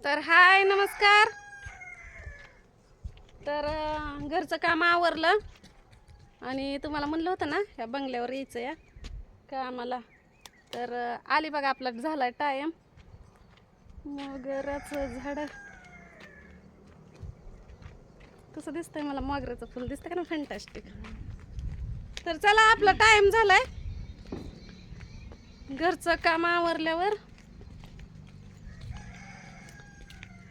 तर हाय नमस्कार. तर घरचं काम आवरलं आणि तुम्हाला म्हणलं होतं ना ह्या बंगल्यावर यायचं या कामाला. तर आली बघा आपला झाला टाईम मोगराचं झाड. कसं दिसतंय मला मोगऱ्याचं फुल दिसतं का ना फॅन्टॅस्टिक तर चला आपला टाईम झालाय. घरचं काम आवरल्यावर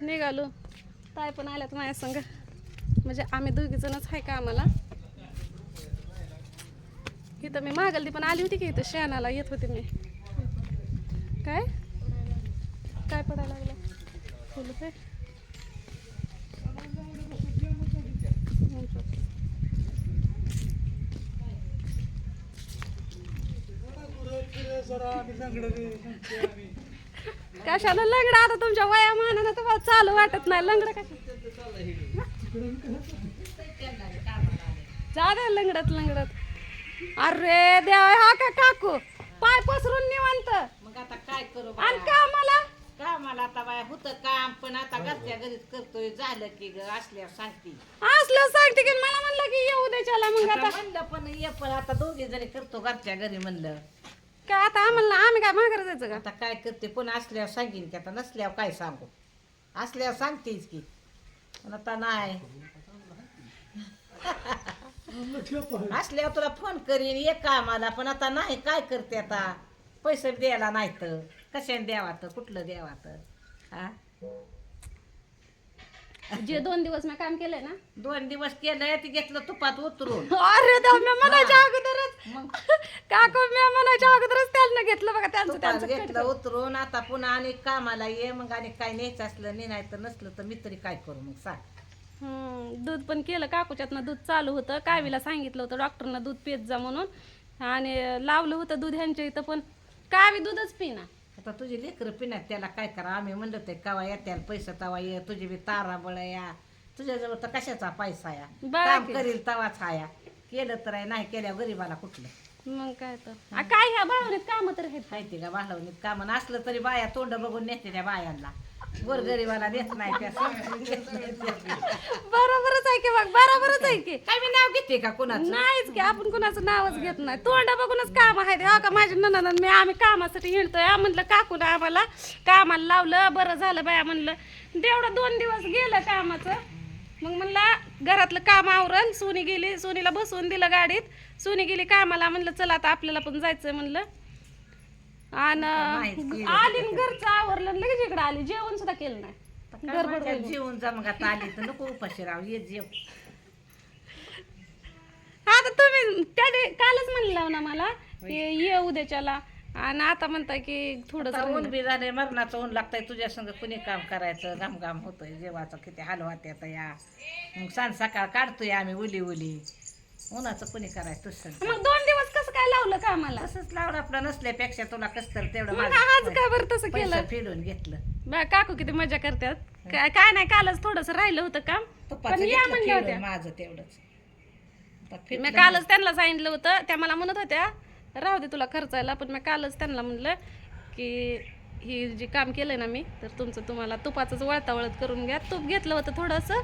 निघालो. ताय पण आल्यात माझ्या संग. म्हणजे आम्ही दोघी जणच आहे का आम्हाला इथं मी मागलती पण आली होती की इथं शेणाला येत होती मी. काय? काय पडायला लागलं? फुल काय? कशाला लंगडा? आता तुमच्या वया मानानं तुम्हाला चालू वाटत नाही. लंगडा कशा जा लंगडत लंगडत. अरे देवा हा का काकू? पाय पसरून निवांत. मग आता काय करू आणि? का मला का मला आता बाया होतं काम पण आता घरच्या घरीच करतोय. झालं की ग असल्यावर सांगते. असलं सांगते की मला म्हणलं की येऊ दे चला मग आता आता. म्हणलं पण ये पण आता दोघे जणी करतो घरच्या घरी म्हणलं. का आता आम्हाला आम्ही काय माघार जायचं का? आता काय करते पण असल्यावर सांगेन की आता नसल्यावर काय सांगू? असल्यावर सांगतेच की. पण आता नाही. असल्यावर तुला फोन करीन ये कामाला पण आता नाही काय करते आता? पैसे द्यायला नाही तर कशाने द्यावा तर कुठलं द्यावा तर हा? जे दोन दिवस मी काम केलंय ना. दोन दिवस केलंय ते घेतलं तुपात उतरून. अरे देवा मी म्हणायच्या अगोदरच. काकू मी म्हणायच्या अगोदरच त्यांना घेतलं बघा त्यांचं तुपात त्यांचं घेतलं उतरून आता पुन्हा आणि कामाला ये मग आणि काय न्यायचं असलं नाही नाही तर नसलं तर मी तरी काय करू मग सांग. हम्म, दूध पण केलं काकूच्यातनं दूध चालू होतं. कावीला सांगितलं होतं डॉक्टरनं दूध पित जा म्हणून. आणि लावलं होतं दूध ह्यांच्या इथं पण. कावी दूधच पिना आता तुझी लेकरं पिण्यात त्याला काय करा? आम्ही म्हणलं ते कवा येत्याल पैसा तवा ये तुझी बी तारा बळ या तुझ्याजवळ तर कशाचा पैसा या? बघा काम की. करील तवाच हाया केलं तर आहे नाही केल्यावर गरीबाला कुठलं? मग काय तर. आ, काय ह्या भावनेत काम तर आहेत. माहिती का बाळवणीत कामं? नसलं तरी बाया तोंड बघून नेते त्या बायांना. वर गरीबाला देत नाही त्या. बरोबरच आहे की मग बरोबरच आहे की? काय मी नाव घेते का कुणाचं? नाहीच की आपण कुणाचं नावच घेत नाही. तोंडा बघूनच काम आहे हा का माझ्या ननंद मी आम्ही कामासाठी हिंडतोय. म्हणलं काकून आम्हाला कामाला लावलं बरं झालं बाया म्हणलं. तेवढं दोन दिवस गेलं कामाचं. मग म्हणलं घरातलं काम आवरण सोनी गेली सोनीला बसवून दिलं गाडीत. सोनी गेली कामाला म्हणलं चला आता आपल्याला पण जायचंय म्हणलं. आणि. आली न घरचं आवरलं आणि लगेच इकडे आली. जेवण सुद्धा केलं नाही. काय गडबड माझ्या होईल. जेवून जा मग आता आली तर नको उपाशी राव ये जेव. आता तुम्ही त्या दि- कालच म्हणलं ना मला की ये उद्याच्याला. आणि आता म्हणताय की थोडस आता ऊन बी झालंय मरणाचं ऊन लागतंय तुझ्या संग कुणी काम करायचं घाम घाम होतंय जेवाचं किती हलवात येतं या. मग सांज सकाळ काढतोय आम्ही उली उली उन्हाचं कुणी करायचं तुझं. मग दोन काय लावलं का आम्हाला तसंच लावलं आपलं नसल्यापेक्षा तुला कस तर तेवढं मग आज का बरं तसं केलं? फिरून घेतलं. बा काकू किती मजा करतात. काय काय नाही कालच थोडस राहिलं होतं काम. तुपाचं पण या घेतलं म्हणल्या फिरून होत्या. माझं तेवढंच. मी कालच त्यांना सांगितलं होतं त्या मला म्हणत होत्या राहू दे तुला खर्चायला पण मी कालच त्यांना म्हणलं की ही जे काम केलंय ना मी तर तुमचं तुम्हाला तुपाचंच वळतावळत करून घ्या. तूप घेतलं होतं थोडंसं.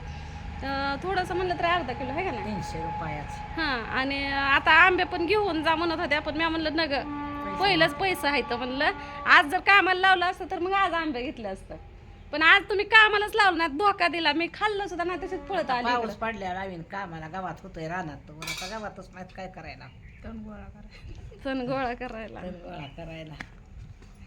अं, थोडंसं म्हणलं तर अर्धा किलो आहे का नाही? तीनशे रुपयाचं. हां आणि आता आंबे पण घेऊन जा म्हणत होत्या पण मी म्हणलं नग पहिलंच पैसा आहे तर म्हणलं आज जर कामाला लावलं असतं तर मग आज आंबे घेतले असतं. पण आज तुम्ही कामालाच लावलं ना धोका दिला. मी खाल्लं सुद्धा ना तशीच पळत आली पाऊस इकडं. पडल्यावर आम्ही कामाला गावात होतोय रानात तर आता गावातच माहीत काय करायला. सण गोळा करायला. तण गोळा करायला.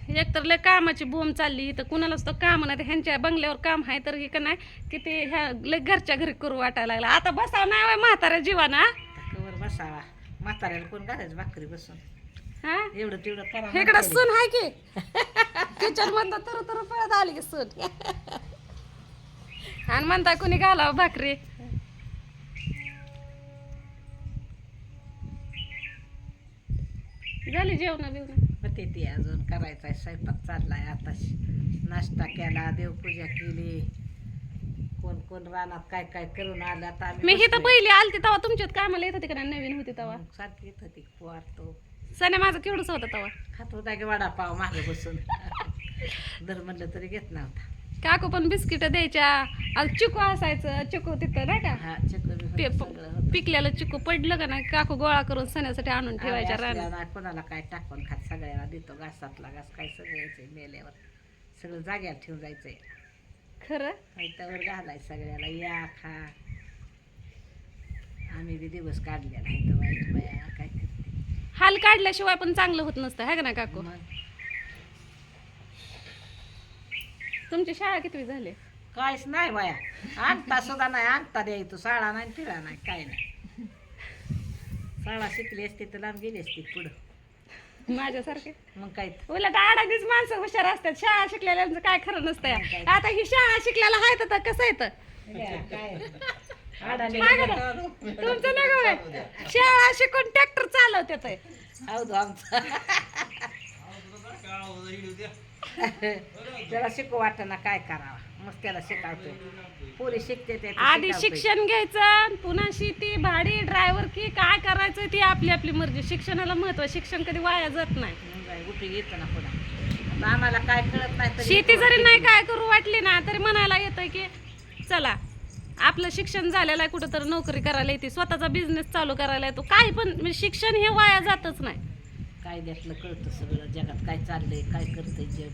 एकतर लय कामाची बोंब चालली तर कुणालाच तर काम नाही ह्यांच्या बंगल्यावर काम आहे तर हे का नाही की ते ह्या लय घरच्या घरी करू वाटायला लागला. आता बसाव नाही होय म्हाताऱ्या जीवाना कवर बसावा. म्हाताऱ्याला कोण घालायचं भाकरी बसून? हा? एवढं तेवढं करा इकडं म्हातारी. सून आहे की. किचन मधनं तर तर पळत आली की सून. आणि म्हणताय कुणी घालावं भाकरी? झाली जेवण बिवणं? होते ती अजून करायचा स्वयंपाक चाललाय आता. नाश्ता केला देवपूजा केली. कोण कोण रानात काय काय करून आलं आता मी ही तर. पहिली आलती तेव्हा तुमच्यात कामाला येत होती का नाही? नवीन होती तेव्हा. मग सारखी येत होती पोरतो सण्या माझं केवढंच होतं तेव्हा. खात होता की वडापाव मागे बसून? दर म्हणलं तरी घेत नव्हता. काकू पण बिस्किट द्यायच्या. चिकू असायचं चिकू तिथं नाही का? हा सगळं होतं. पिकल्याला चिकू पडलं का नाही काकू गोळा करून सणासाठी आणून ठेवायच्या आम्ही रानात असल्यावर कोणाला काय टाकून खात सगळ्याला देतो घासातला घास काय सगळं यायचंय मेल्यावर. सगळं जाग्यावर ठेवून जायचंय. खरं? त्यावर घालाय सगळ्याला या खा. आम्ही बी दिवस काढलेला आहे तर वाईट बाया काय करते? हाल काढल्याशिवाय पण चांगलं होत नसतं है का नाही काकू? मग? तुमची शाळा कितवी झाली? काहीच नाही बाया. आणता सुद्धा नाही आणता द्यायचो शाळा नाही फिरा नाही काय नाही. शाळा शिकली असती तर लांब गेली असती पुढं. माझ्यासारखे? मग काय? उलट आडागीच माणसं हुशार असतात. शाळा शिकलेल्यांचं काय खरं नसतं आता ही शाळा शिकलेला आहे तर कसं येतं काय आडाने तुमचं नका होय. शाळा शिकून ट्रॅक्टर चालवतात होय. हौद आमचा. त्याला शिकू वाटना काय करावा. मग त्याला शिकावतोय. पोरी शिकते ते आधी शिक्षण घ्यायचं पुन्हा शेती भाडी ड्रायव्हर की काय करायचं ती आपली आपली मर्जी. शिक्षणाला महत्त्व शिक्षण कधी वाया जात नाही. उपयोग येतं ना पुन्हा आम्हाला काय कळत नाही तरी शेती जरी नाही काय करू वाटली ना तरी म्हणायला येतं की चला आपलं शिक्षण झालेलं आहे कुठं तर नोकरी करायला येते स्वतःचा बिझनेस चालू करायला येतो. काही पण म्हणजे शिक्षण हे वाया जातच नाही. काय त्यातलं कळतं सगळं जगात काय चाललंय काय करतंय जग.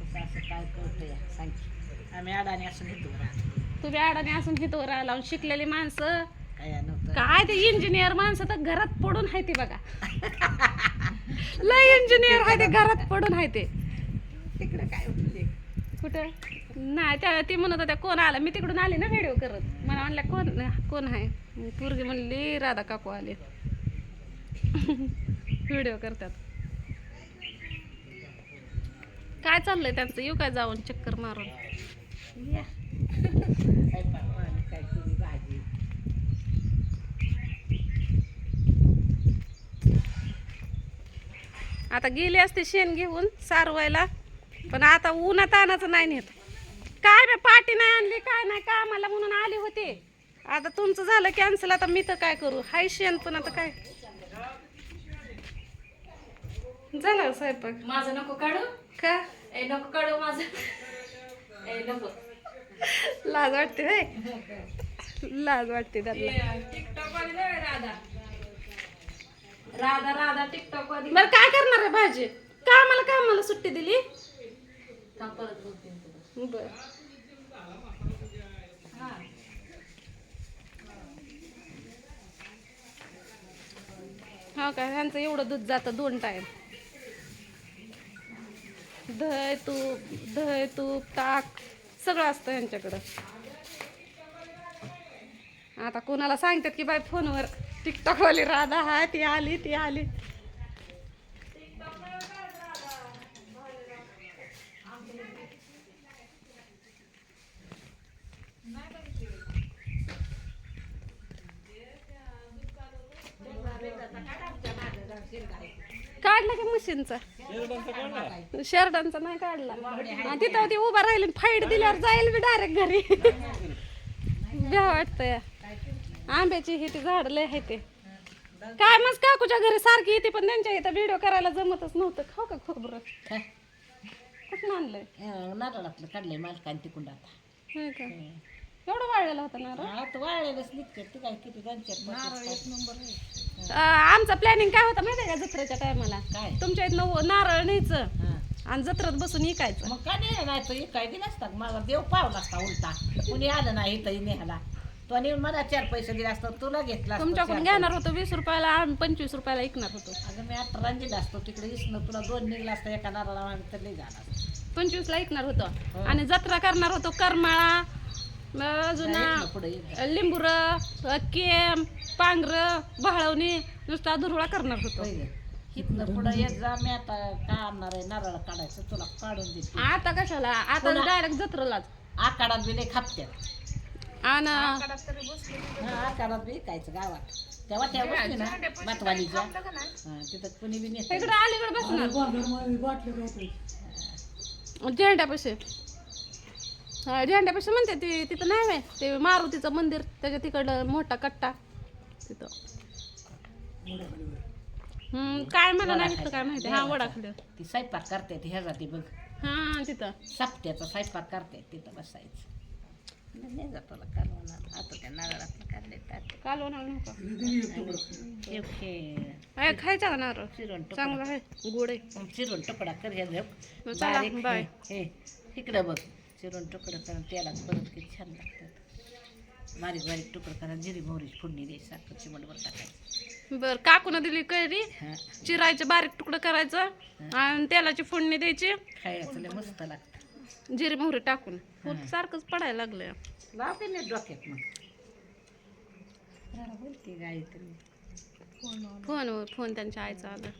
कसं असं काय कळतंय सांग. आम्ही अडाणी असून घेतो तुम्ही अडाणी असून हितो राहिला शिकलेली माणसं. काय नव्हतं? काय ते इंजिनियर माणसं तर घरात पडून आहे ते बघा. लय इंजिनियर आहे ते घरात पडून आहे ते. तिकडे काय होतं कुठं? नाही त्या ती म्हणत होत्या कोण आला? मी तिकडून आले ना व्हिडिओ करत. मला म्हणल्या कोण कोण आहे? पोरगी म्हणली राधा काकू आले व्हिडिओ करतात. काय चाललंय त्यांचं? येऊ काय जाऊन चक्कर मारून? या. आता गेली असते शेण घेऊन सारवायला पण आता उन्हात आणायचं नाही नेत. काय बे पाठी नाही आणली काय नाही कामाला म्हणून आले होते. आता तुमचं झालं कॅन्सल आता मी तर काय करू? हाय शेण पण आता काय? झालं स्वयंपाक? माझं नको काढू? का? ए नको काढू माझं. ए नको. लाज वाटते होय? लाज वाटते त्याला टिकटॉक वाली नाही होय राधा? राधा राधा टिकटॉक वाली बरं काय करणार आहे भाजी? कामाला कामाला सुट्टी दिली? थांब, परत बोलते मी तुला. बर. हो. का? ह्यांचं एवढं दूध जातं दोन टाइम दही तूप दही तूप ताक सगळं असतं यांच्याकडं. आता कोणाला सांगतात की बाय फोनवर टिकटॉकवाली राधा हाय ती आली ती आली. काढला की मशीनचा? शर्टांचा नाही काढला. तिथं ती उभा राहिली फाईट दिल्यावर जाईल मी डायरेक्ट घरी. भ्या वाटतंय. आंब्याची ही ती झाड लय आहे ते. काय मग काकूच्या घरी सारखी येते पण त्यांच्या इथं व्हिडिओ करायला जमतच नव्हतं. खाऊ का खोबरं कुठून आणलंय? नारळातलं काढलंय मालकाने तिकडून आता. का? एवढं वाळलेलं होतं ना रे? आता वाळलेलंच निघते ती काय किती दोन चार एक नंबर आमचं प्लॅनिंग काय होतं माहिती आहे का जत्रेच्या टायमाला काय? तुमच्या इथनं नारळ न्यायचं हा. आणि जत्रेत बसून इकायचं. मग काय नाही नाही तो काय दिला असता मला देव पावला असता उलटा. कुणी आलं नाही इथं नेहाला तो नेऊन मला चार पैसे दिले असतो तुला घेतला असता तुमच्याकडून चार घेणार होतो वीस रुपयाला आम्ही पंचवीस रुपयाला विकणार होतो. पैसे. अगं मी आता रंजीला असतो. तिकडे इसणं तुला दोन निघला असता एका नारळा आम्ही तर नाही झाला असता. पंचवीसला विकणार होतो. हो. आणि जत्रा करणार होतो करमाळा मग अजून इथनं पुढे लिंबुर केम पांघर भाळवणी नुसता दुरवळा करणार होतो. इथनं पुढे येत जा मी आता काय आणणार आहे? नारळ काढायचं तुला काढून देते. आता कशाला? आता डायरेक्ट जत्रेलाच. आकाडात बी लई खापत्यात. आणि हा आकाडात बी गावात. तेव्हा त्या बसली ना मातवालीच्या हा, तिथं कुणी बी नेत इकडे अलीकडे बसणार. झेंड्यापाशी. हा झेंड्यापाशी म्हणते ती तिथं नाही माहीत ते मारुतीचं मंदिर त्याच्या तिकडं मोठा कट्टा. तिथं हम्म काय मला नाही तिथं काय माहिती. हा वडाखाली. ती स्वयंपाक करते ती ह्या जाती बघ. हा तिथं. सापट्याचा स्वयंपाक करते तिथं बसायचं. नाही कालवणार आता. त्या काढले टाक काल होणार नको. हे आहे खायचा का नारळ. चिरून चांगला आहे. गोड आहे. चिरून तुकडा कर हे चला, बाय. हे इकडं बघ. चिरून तुकडं करून तेलात परत किती छान लागतात. बारीक बारीक तुकडं करा जिरी मोहरीची फोडणी द्यायची साखर चिमटभर टाकायचं. बर काकून दिली कैरी. हां. चिरायचं बारीक तुकडं करायचं आणि तेलाची फोडणी द्यायची. खायचं लय मस्त लागतं. जिरे मोहरी टाकून. फूट सारखंच पडायला लागलं लाव की नाही डोक्यात मग. जरा बोलते गायत्री फोन फोन त्यांच्या आईचा आला